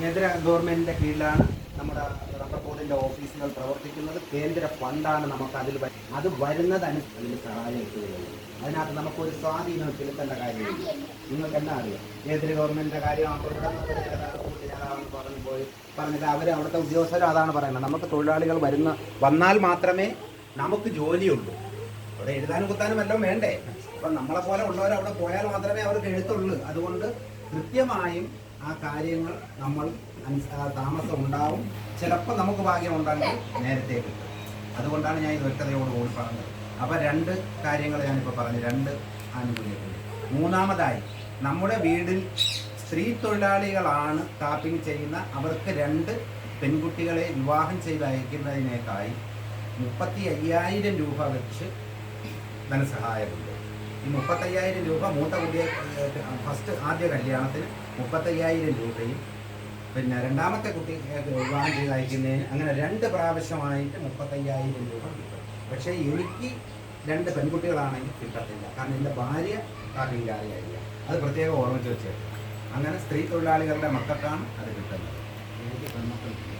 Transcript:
കേന്ദ്ര ഗവൺമെന്റിന്റെ കീഴിലാണ് നമ്മുടെ റബ്ബർ ബോർഡിന്റെ ഓഫീസുകൾ പ്രവർത്തിക്കുന്നത്. കേന്ദ്ര ഫണ്ടാണ് നമുക്ക് അതിൽ അത് വരുന്നതനുസരിച്ച് സഹായം എത്തുകയുള്ളൂ അതിനകത്ത് നമുക്കൊരു സ്വാധീനം ചെലുത്തേണ്ട കാര്യമില്ല. നിങ്ങൾക്ക് എന്നാ അറിയാം? കേന്ദ്ര ഗവൺമെന്റിന്റെ കാര്യം കൂട്ടുകാരാണെന്ന് പറഞ്ഞു പോയി. പറഞ്ഞത് അവർ അവിടുത്തെ ഉദ്യോഗസ്ഥരും അതാണ് പറയുന്നത്. നമുക്ക് തൊഴിലാളികൾ വരുന്ന വന്നാൽ മാത്രമേ നമുക്ക് ജോലിയുള്ളൂ. അവിടെ എഴുതാനും കുത്താനും എല്ലാം വേണ്ടേ. അപ്പം നമ്മളെ പോലെ ഉള്ളവർ അവിടെ പോയാൽ മാത്രമേ അവർക്ക് എഴുത്തുള്ളൂ. അതുകൊണ്ട് കൃത്യമായും ആ കാര്യങ്ങൾ നമ്മൾ താമസം ഉണ്ടാവും. ചിലപ്പോൾ നമുക്ക് ഭാഗ്യം ഉണ്ടെങ്കിൽ നേരത്തെ കിട്ടും. അതുകൊണ്ടാണ് ഞാൻ ഇത് വ്യക്തതയോടുകൂടി പറഞ്ഞത്. അപ്പം രണ്ട് കാര്യങ്ങൾ ഞാനിപ്പോൾ പറഞ്ഞു. രണ്ട് ആനുകൂല്യങ്ങൾ. മൂന്നാമതായി നമ്മുടെ വീടിൽ സ്ത്രീ തൊഴിലാളികളാണ് ടാപ്പിംഗ് ചെയ്യുന്ന. അവർക്ക് രണ്ട് പെൺകുട്ടികളെ വിവാഹം ചെയ്ത് അയക്കുന്നതിനേക്കായി മുപ്പത്തി അയ്യായിരം രൂപ വെച്ച് ധനസഹായമുണ്ട്. ഈ മുപ്പത്തയ്യായിരം രൂപ മൂത്ത കുട്ടിയെ ഫസ്റ്റ് ആദ്യ കല്യാണത്തിന് മുപ്പത്തയ്യായിരം രൂപയും പിന്നെ രണ്ടാമത്തെ കുട്ടി വിവാഹം ചെയ്ത് അയക്കുന്നതിന് അങ്ങനെ രണ്ട് പ്രാവശ്യമായിട്ട് മുപ്പത്തയ്യായിരം രൂപ കിട്ടും. പക്ഷേ എനിക്ക് രണ്ട് പെൺകുട്ടികളാണെങ്കിൽ കിട്ടത്തില്ല. കാരണം എന്റെ ഭാര്യ കാട്ടിങ്കാരിയായില്ല അത് പ്രത്യേകം ഓർമ്മിച്ച് വെച്ചേക്കും. അങ്ങനെ സ്ത്രീ തൊഴിലാളികളുടെ മക്കൾക്കാണ് അത് കിട്ടുന്നത്. എനിക്ക് പെൺമക്കൾ